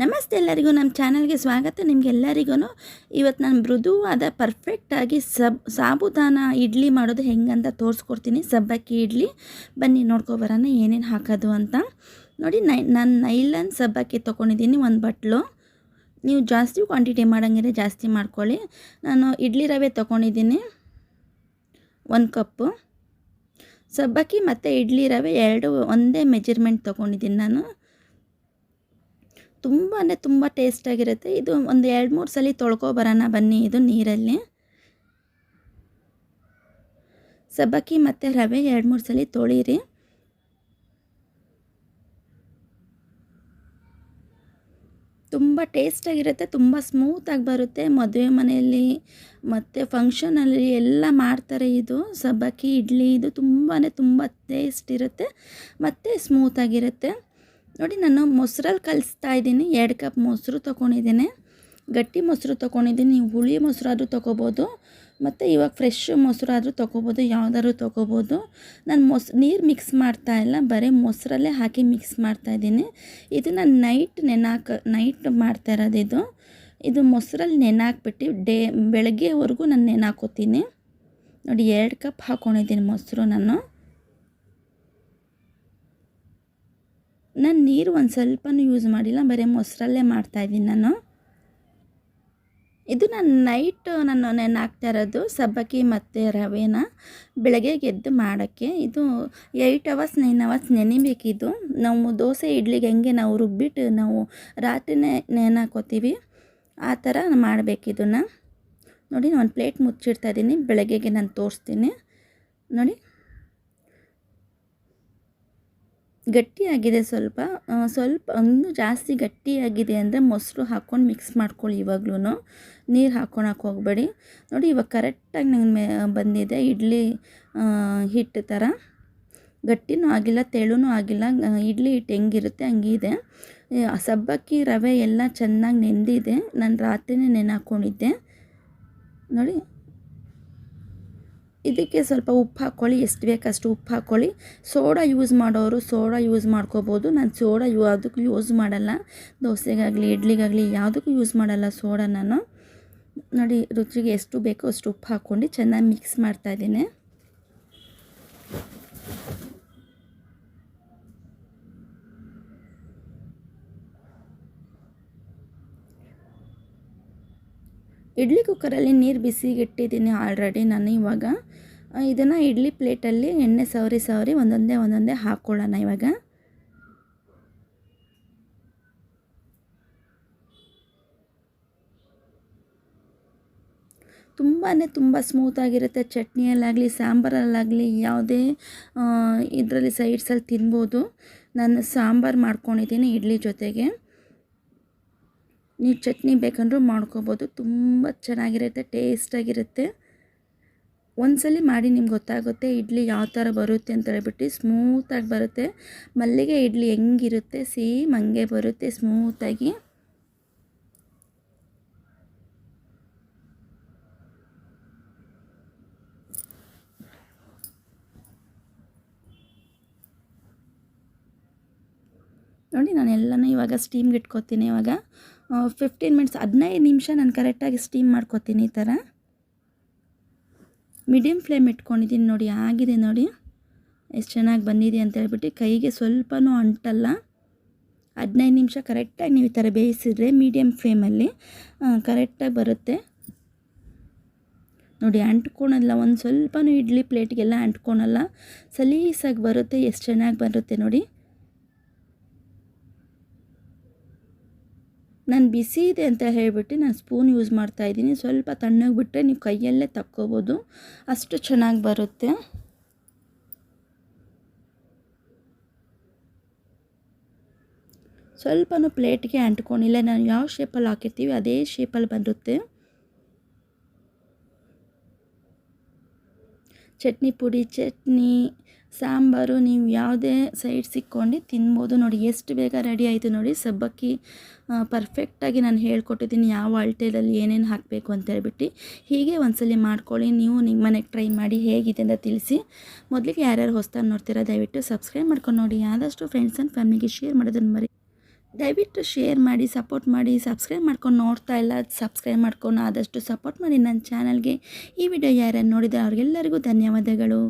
ನಮಸ್ತೆ ಎಲ್ಲರಿಗೂ, ನಮ್ಮ ಚಾನಲ್ಗೆ ಸ್ವಾಗತ. ನಿಮಗೆಲ್ಲರಿಗೂ ಇವತ್ತು ನಾನು ಮೃದುವಾದ ಪರ್ಫೆಕ್ಟಾಗಿ ಸಬ್ ಸಾಬುದಾನ ಇಡ್ಲಿ ಮಾಡೋದು ಹೆಂಗಂತ ತೋರಿಸ್ಕೊಡ್ತೀನಿ. ಸಬ್ಬಕ್ಕಿ ಇಡ್ಲಿ. ಬನ್ನಿ ನೋಡ್ಕೊಬರೋಣ ಏನೇನು ಹಾಕೋದು ಅಂತ. ನೋಡಿ, ನೈ, ನಾನು ನೈಲನ್ ಸಬ್ಬಕ್ಕಿ ತೊಗೊಂಡಿದ್ದೀನಿ ಒಂದು ಬಟ್ಲು. ನೀವು ಜಾಸ್ತಿ ಕ್ವಾಂಟಿಟಿ ಮಾಡೋಂಗಿದ್ರೆ ಜಾಸ್ತಿ ಮಾಡ್ಕೊಳ್ಳಿ. ನಾನು ಇಡ್ಲಿ ರವೆ ತೊಗೊಂಡಿದ್ದೀನಿ ಒಂದು ಕಪ್ಪು. ಸಬ್ಬಕ್ಕಿ ಮತ್ತು ಇಡ್ಲಿ ರವೆ ಎರಡು ಒಂದೇ ಮೆಜರ್ಮೆಂಟ್ ತೊಗೊಂಡಿದ್ದೀನಿ ನಾನು. ತುಂಬ ತುಂಬ ಟೇಸ್ಟಾಗಿರುತ್ತೆ ಇದು ಒಂದು ಎರಡು ಮೂರು ಸಲ ತೊಳ್ಕೊಬರೋಣ ಬನ್ನಿ ಇದು ನೀರಲ್ಲಿ. ಸಬ್ಬಕ್ಕಿ ಮತ್ತು ರವೆ ಎರಡು ಮೂರು ಸಲ ತೊಳೀರಿ. ತುಂಬ ಟೇಸ್ಟಾಗಿರುತ್ತೆ ತುಂಬ ಸ್ಮೂತಾಗಿ ಬರುತ್ತೆ. ಮದುವೆ ಮನೆಯಲ್ಲಿ ಮತ್ತು ಫಂಕ್ಷನಲ್ಲಿ ಎಲ್ಲ ಮಾಡ್ತಾರೆ ಇದು. ಸಬ್ಬಕ್ಕಿ, ಇಡ್ಲಿ, ಇದು ತುಂಬಾ ತುಂಬ ಟೇಸ್ಟ್ ಇರುತ್ತೆ, ಮತ್ತು ಸ್ಮೂತಾಗಿರುತ್ತೆ ನೋಡಿ ನಾನು ಮೊಸರಲ್ಲಿ ಕಲಿಸ್ತಾ ಇದ್ದೀನಿ. ಎರಡು ಕಪ್ ಮೊಸರು ತೊಗೊಂಡಿದ್ದೀನಿ. ಗಟ್ಟಿ ಮೊಸರು ತೊಗೊಂಡಿದ್ದೀನಿ. ನೀವು ಹುಳಿ ಮೊಸರಾದರೂ ತೊಗೋಬೋದು. ಮತ್ತು ಇವಾಗ ಫ್ರೆಶ್ ಮೊಸರಾದರೂ ತೊಗೋಬೋದು. ಯಾವುದಾದ್ರು ತೊಗೋಬೋದು. ನಾನು ಮೊಸ್, ನೀರು ಮಿಕ್ಸ್ ಮಾಡ್ತಾ ಇಲ್ಲ. ಬರೀ ಮೊಸರಲ್ಲೇ ಹಾಕಿ ಮಿಕ್ಸ್ ಮಾಡ್ತಾಯಿದ್ದೀನಿ ಇದು ನಾನು ನೈಟ್ ನೆನಾಕ ನೈಟ್ ಮಾಡ್ತಾ ಇರೋದು ಇದು. ಇದು ಮೊಸರಲ್ಲಿ ನೆನಾಕ್ಬಿಟ್ಟು ಡೇ, ಬೆಳಗ್ಗೆವರೆಗೂ ನಾನು ನೆನಾಕೋತೀನಿ. ನೋಡಿ ಎರಡು ಕಪ್ ಹಾಕ್ಕೊಂಡಿದ್ದೀನಿ ಮೊಸರು ನಾನು. ನಾನು ನೀರು ಒಂದು ಸ್ವಲ್ಪನೂ ಯೂಸ್ ಮಾಡಿಲ್ಲ, ಬರೀ ಮೊಸರಲ್ಲೇ ಮಾಡ್ತಾಯಿದ್ದೀನಿ ನಾನು. ಇದು ನಾನು ನೈಟ್ ನಾನು ನೆನೆ ಇರೋದು, ಸಬ್ಬಕ್ಕಿ ಮತ್ತು ರವೆನ ಬೆಳಗ್ಗೆ ಗೆದ್ದು ಮಾಡೋಕ್ಕೆ. ಇದು ಏಯ್ಟ್ ಅವರ್ಸ್ ನೈನ್ ಅವರ್ಸ್ ನೆನಿಬೇಕಿದು. ನಾವು ದೋಸೆ, ಇಡ್ಲಿಗೆ ಹೆಂಗೆ ನಾವು ರುಬ್ಬಿಟ್ಟು ನಾವು ರಾತ್ರಿನೇ ನೆನೆ ಹಾಕೋತೀವಿ ಆ ಥರ ಮಾಡಬೇಕಿದನ್ನು ನೋಡಿ, ನಾನು ಒಂದು ಪ್ಲೇಟ್ ಮುಚ್ಚಿಡ್ತಾ ಇದ್ದೀನಿ, ಬೆಳಗ್ಗೆಗೆ ನಾನು ತೋರಿಸ್ತೀನಿ. ನೋಡಿ. ಗಟ್ಟಿಯಾಗಿದೆ ಸ್ವಲ್ಪ. ಸ್ವಲ್ಪ ಇನ್ನೂ ಜಾಸ್ತಿ ಗಟ್ಟಿಯಾಗಿದೆ ಅಂದರೆ ಮೊಸರು ಹಾಕ್ಕೊಂಡು ಮಿಕ್ಸ್ ಮಾಡ್ಕೊಳ್ಳಿ ಇವಾಗ್ಲೂ ನೀರು ಹಾಕ್ಕೊಳಕ್ಕೆ ಹೋಗಬೇಡಿ. ನೋಡಿ ಇವಾಗ ಕರೆಕ್ಟಾಗಿ ನಂಗೆ ಮೇ, ಬಂದಿದೆ ಇಡ್ಲಿ ಹಿಟ್ಟು ಥರ ಗಟ್ಟಿನೂ ಆಗಿಲ್ಲ, ತೆಳುನೂ ಆಗಿಲ್ಲ. ಇಡ್ಲಿ ಹಿಟ್ಟು ಹೆಂಗಿರುತ್ತೆ ಹಂಗಿದೆ ಸಬ್ಬಕ್ಕಿ ರವೆ ಎಲ್ಲ ಚೆನ್ನಾಗಿ ನೆಂದಿದೆ. ನಾನು ರಾತ್ರಿನೇ ನೆನೆ ಹಾಕ್ಕೊಂಡಿದ್ದೆ ನೋಡಿ. ಇದಕ್ಕೆ ಸ್ವಲ್ಪ ಉಪ್ಪು ಹಾಕ್ಕೊಳ್ಳಿ ಎಷ್ಟು ಬೇಕಷ್ಟು ಉಪ್ಪು ಹಾಕ್ಕೊಳ್ಳಿ ಸೋಡಾ ಯೂಸ್ ಮಾಡೋರು ಸೋಡಾ ಯೂಸ್ ಮಾಡ್ಕೋಬೋದು. ನಾನು ಸೋಡಾ ಯಾವುದಕ್ಕೂ ಯೂಸ್ ಮಾಡಲ್ಲ. ದೋಸೆಗಾಗಲಿ, ಇಡ್ಲಿಗಾಗಲಿ ಯಾವುದಕ್ಕೂ ಯೂಸ್ ಮಾಡಲ್ಲ ಸೋಡಾ ನಾನು. ನೋಡಿ, ರುಚಿಗೆ ಎಷ್ಟು ಬೇಕೋ ಅಷ್ಟು ಉಪ್ಪು ಹಾಕ್ಕೊಂಡು ಚೆನ್ನಾಗಿ ಮಿಕ್ಸ್ ಮಾಡ್ತಾಯಿದ್ದೀನಿ ಇಡ್ಲಿ ಕುಕ್ಕರಲ್ಲಿ ನೀರು ಬಿಸಿಗಿಟ್ಟಿದ್ದೀನಿ ಆಲ್ರೆಡಿ ನಾನು ಇವಾಗ. ಇದನ್ನು ಇಡ್ಲಿ ಪ್ಲೇಟಲ್ಲಿ ಎಣ್ಣೆ ಸವರಿ ಸವರಿ ಒಂದೊಂದೇ ಒಂದೊಂದೇ ಹಾಕ್ಕೊಳ್ಳೋಣ ಇವಾಗ. ತುಂಬಾ ತುಂಬ ಸ್ಮೂತಾಗಿರುತ್ತೆ ಚಟ್ನಿಯಲ್ಲಾಗಲಿ ಸಾಂಬಾರಲ್ಲಾಗಲಿ ಯಾವುದೇ ಇದರಲ್ಲಿ ಸೈಡ್ಸಲ್ಲಿ ತಿನ್ಬೋದು. ನಾನು ಸಾಂಬಾರು ಮಾಡ್ಕೊಂಡಿದ್ದೀನಿ ಇಡ್ಲಿ ಜೊತೆಗೆ. ನೀವು ಚಟ್ನಿ ಬೇಕಂದ್ರೂ ಮಾಡ್ಕೋಬೋದು. ತುಂಬ ಚೆನ್ನಾಗಿರುತ್ತೆ, ಟೇಸ್ಟಾಗಿರುತ್ತೆ. ಒಂದ್ಸಲಿ ಮಾಡಿ ನಿಮ್ಗೆ ಗೊತ್ತಾಗುತ್ತೆ ಇಡ್ಲಿ ಯಾವ ಥರ ಬರುತ್ತೆ ಅಂತ ಹೇಳ್ಬಿಟ್ಟು ಸ್ಮೂತಾಗಿ ಬರುತ್ತೆ. ಮಲ್ಲಿಗೆ ಇಡ್ಲಿ ಹೆಂಗಿರುತ್ತೆ ಸೇಮ್ ಹಂಗೆ ಬರುತ್ತೆ ಸ್ಮೂತಾಗಿ ನೋಡಿ ನಾನು ಎಲ್ಲನೂ ಇವಾಗ ಸ್ಟೀಮ್ಗೆ ಇಟ್ಕೊತೀನಿ ಇವಾಗ. ಫಿಫ್ಟೀನ್ ಮಿನಿಟ್ಸ್ ಹದಿನೈದು ನಿಮಿಷ ನಾನು ಕರೆಕ್ಟಾಗಿ ಸ್ಟೀಮ್ ಮಾಡ್ಕೊತೀನಿ ಈ ಥರ ಮೀಡಿಯಮ್ ಫ್ಲೇಮ್ ಇಟ್ಕೊಂಡಿದ್ದೀನಿ ನೋಡಿ, ಆಗಿದೆ ನೋಡಿ. ಎಷ್ಟು ಚೆನ್ನಾಗಿ ಬಂದಿದೆ ಅಂತ ಹೇಳ್ಬಿಟ್ಟು ಕೈಗೆ ಸ್ವಲ್ಪನೂ ಅಂಟಲ್ಲ. ಹದಿನೈದು ನಿಮಿಷ ಕರೆಕ್ಟಾಗಿ ನೀವು ಈ ಥರ ಬೇಯಿಸಿದರೆ ಮೀಡಿಯಮ್ ಫ್ಲೇಮಲ್ಲಿ ಕರೆಕ್ಟಾಗಿ ಬರುತ್ತೆ. ನೋಡಿ, ಅಂಟ್ಕೊಳಲ್ಲ, ಒಂದು ಸ್ವಲ್ಪನೂ ಇಡ್ಲಿ ಪ್ಲೇಟ್ಗೆಲ್ಲ ಅಂಟ್ಕೊಳಲ್ಲ. ಸಲೀಸಾಗಿ ಬರುತ್ತೆ, ಎಷ್ಟು ಚೆನ್ನಾಗಿ ಬರುತ್ತೆ ನೋಡಿ. ನಾನು ಬಿಸಿ ಇದೆ ಅಂತ ಹೇಳಿಬಿಟ್ಟು ನಾನು ಸ್ಪೂನ್ ಯೂಸ್ ಮಾಡ್ತಾ ಮಾಡ್ತಾಯಿದ್ದೀನಿ ಸ್ವಲ್ಪ ತಣ್ಣಗೆ ಬಿಟ್ಟರೆ ನೀವು ಕೈಯಲ್ಲೇ ತಕ್ಕೋಬೋದು. ಅಷ್ಟು ಚೆನ್ನಾಗಿ ಬರುತ್ತೆ. ಸ್ವಲ್ಪನೂ ಪ್ಲೇಟ್ಗೆ ಅಂಟ್ಕೊಂಡಿಲ್ಲ ನಾನು ಯಾವ ಶೇಪಲ್ಲಿ ಹಾಕಿರ್ತೀವಿ ಅದೇ ಶೇಪಲ್ಲಿ ಬರುತ್ತೆ. ಚಟ್ನಿ ಪುಡಿ, ಚಟ್ನಿ ಸಾಂಬಾರು, ನೀವು ಯಾವುದೇ ಸೈಡ್ ಸಿಕ್ಕೊಂಡು ತಿನ್ಬೋದು ನೋಡಿ, ಎಷ್ಟು ಬೇಗ ರೆಡಿ ಆಯಿತು ನೋಡಿ, ಸಬ್ಬಕ್ಕಿ ಪರ್ಫೆಕ್ಟಾಗಿ ನಾನು ಹೇಳ್ಕೊಟ್ಟಿದ್ದೀನಿ ಯಾವ ಅಳ್ತೆಯಲ್ಲಿ ಏನೇನು ಹಾಕಬೇಕು ಅಂತ ಹೇಳ್ಬಿಟ್ಟು. ಹೀಗೆ ಒಂದ್ಸಲಿ ಮಾಡ್ಕೊಳ್ಳಿ, ನೀವು ನಿಮ್ಮ ಮನೆಗೆ ಟ್ರೈ ಮಾಡಿ ಹೇಗಿದೆ ಅಂತ ತಿಳಿಸಿ. ಮೊದಲಿಗೆ ಯಾರ್ಯಾರು ಹೊಸ್ತಾಗಿ ನೋಡ್ತೀರಾ, ದಯವಿಟ್ಟು ಸಬ್ಸ್ಕ್ರೈಬ್ ಮಾಡ್ಕೊಂಡು ನೋಡಿ. ಆದಷ್ಟು ಫ್ರೆಂಡ್ಸ್ ಆ್ಯಂಡ್ ಫ್ಯಾಮಿಲಿಗೆ ಶೇರ್ ಮಾಡೋದನ್ನು ಮರಿ. ದಯವಿಟ್ಟು ಶೇರ್ ಮಾಡಿ ಸಪೋರ್ಟ್ ಮಾಡಿ ಸಬ್ಸ್ಕ್ರೈಬ್ ಮಾಡ್ಕೊಂಡು ನೋಡ್ತಾ ಇಲ್ಲ ಸಬ್ಸ್ಕ್ರೈಬ್ ಮಾಡ್ಕೊಂಡು ಆದಷ್ಟು ಸಪೋರ್ಟ್ ಮಾಡಿ ನನ್ನ ಚಾನಲ್ಗೆ ಈ ವಿಡಿಯೋ ಯಾರ್ಯಾರು ನೋಡಿದರೆ ಅವ್ರಿಗೆಲ್ಲರಿಗೂ ಧನ್ಯವಾದಗಳು.